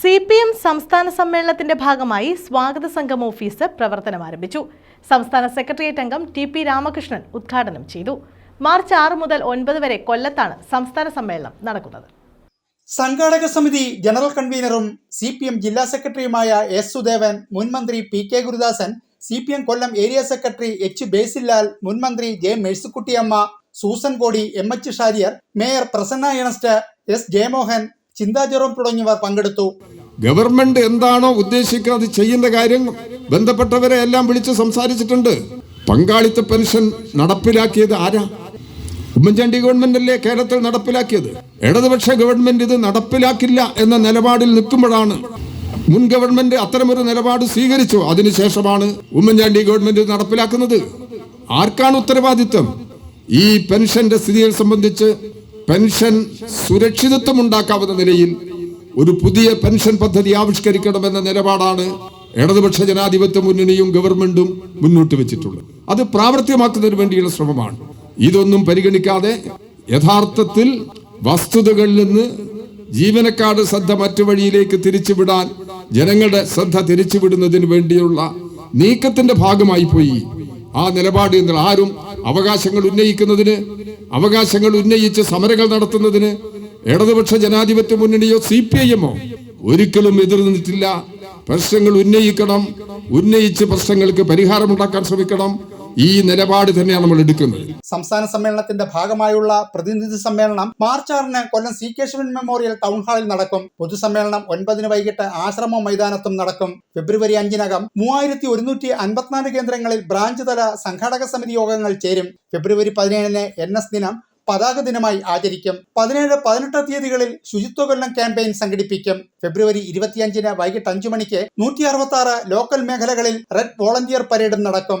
C P M സംസ്ഥാന സമ്മേളനത്തിന്റെ ഭാഗമായി സ്വാഗത സംഘം ഓഫീസ് പ്രവർത്തനം ആരംഭിച്ചു. സംസ്ഥാന സെക്രട്ടേറിയറ്റ് അംഗം ടി പി രാമകൃഷ്ണൻ ഉദ്ഘാടനം ചെയ്തു. മാർച്ച് ആറ് മുതൽ ഒൻപത് വരെ കൊല്ലത്താണ് സംസ്ഥാന സമ്മേളനം നടക്കുന്നത്. സംഘാടക സമിതി ജനറൽ കൺവീനറും സി പി എം ജില്ലാ സെക്രട്ടറിയുമായ എസ് സുദേവൻ മുൻ മന്ത്രി P K Gurudasan C P M Kollam area secretary H Basilal മുൻ മന്ത്രി J Mercykuttyamma Susan Kodi M H Shariar mayor Prasanna Earnest S Jayamohan Chintha Jerome തുടങ്ങിയവർ പങ്കെടുത്തു. ഗവൺമെന്റ് എന്താണോ ഉദ്ദേശിക്കുന്നത് ചെയ്യുന്ന കാര്യം ബന്ധപ്പെട്ടവരെ എല്ലാം വിളിച്ച് സംസാരിച്ചിട്ടുണ്ട്. പങ്കാളിത്ത പെൻഷൻ നടപ്പിലാക്കിയത് ആരാ? ഉമ്മൻചാണ്ടി ഗവൺമെന്റ് അല്ലേ കേരളത്തിൽ നടപ്പിലാക്കിയത്? ഇടതുപക്ഷ ഗവൺമെന്റ് ഇത് നടപ്പിലാക്കില്ല എന്ന നിലപാടിൽ നിൽക്കുമ്പോഴാണ് മുൻ ഗവൺമെന്റ് അത്തരമൊരു നിലപാട് സ്വീകരിച്ചു. അതിനുശേഷമാണ് ഉമ്മൻചാണ്ടി ഗവൺമെന്റ് നടപ്പിലാക്കുന്നത്. ആർക്കാണ് ഉത്തരവാദിത്വം? ഈ പെൻഷന്റെ സ്ഥിതിയെ സംബന്ധിച്ച് പെൻഷൻ സുരക്ഷിതത്വം ഉണ്ടാക്കാവുന്ന നിലയിൽ ഒരു പുതിയ പെൻഷൻ പദ്ധതി ആവിഷ്കരിക്കണമെന്ന നിലപാടാണ് ഇടതുപക്ഷ ജനാധിപത്യ മുന്നണിയും ഗവൺമെന്റും മുന്നോട്ട് വെച്ചിട്ടുള്ളത്. അത് പ്രാവർത്തികമാക്കുന്നതിന് വേണ്ടിയുള്ള ശ്രമമാണ്. ഇതൊന്നും പരിഗണിക്കാതെ യഥാർത്ഥത്തിൽ വസ്തുതകളിൽ നിന്ന് ജീവനക്കാരുടെ ശ്രദ്ധ മറ്റു വഴിയിലേക്ക് തിരിച്ചുവിടാൻ ജനങ്ങളുടെ ശ്രദ്ധ തിരിച്ചുവിടുന്നതിന് വേണ്ടിയുള്ള നീക്കത്തിന്റെ ഭാഗമായി പോയി. ആ നിലപാട് എന്നാൽ ആരും അവകാശങ്ങൾ ഉന്നയിക്കുന്നതിന് അവകാശങ്ങൾ ഉന്നയിച്ച് സമരങ്ങൾ നടത്തുന്നതിന് ഇടതുപക്ഷ ജനാധിപത്യ മുന്നണിയോ സി പി ഐ എമ്മോ ഒരിക്കലും എതിർന്നിട്ടില്ല. പ്രശ്നങ്ങൾ ഉന്നയിക്കണം ഉന്നയിച്ച് പ്രശ്നങ്ങൾക്ക് പരിഹാരമുണ്ടാക്കാൻ ശ്രമിക്കണം. ഈ നിലപാട് തന്നെയാണ് നമ്മൾ എടുക്കുന്നത്. സംസ്ഥാന സമ്മേളനത്തിന്റെ ഭാഗമായുള്ള പ്രതിനിധി സമ്മേളനം മാർച്ച് ആറിന് Kollam C Keshavan memorial town ഹാളിൽ നടക്കും. പൊതുസമ്മേളനം ഒൻപതിന് വൈകിട്ട് ആശ്രമ മൈതാനത്തും നടക്കും. ഫെബ്രുവരി അഞ്ചിനകം മൂവായിരത്തി ഒരുന്നൂറ്റി അൻപത്തിനാല് കേന്ദ്രങ്ങളിൽ ബ്രാഞ്ച് തല സംഘാടക സമിതി യോഗങ്ങൾ ചേരും. ഫെബ്രുവരി പതിനേഴിന് എൻ എസ് ദിനം പതാക ദിനമായി ആചരിക്കും. പതിനേഴ് പതിനെട്ട് തീയതികളിൽ ശുചിത്വ കൊല്ലം ക്യാമ്പയിൻ സംഘടിപ്പിക്കും. ഫെബ്രുവരി ഇരുപത്തിയഞ്ചിന് വൈകിട്ട് അഞ്ചു മണിക്ക് നൂറ്റി അറുപത്തി ആറ് ലോക്കൽ മേഖലകളിൽ റെഡ് വോളണ്ടിയർ പരേഡും നടക്കും.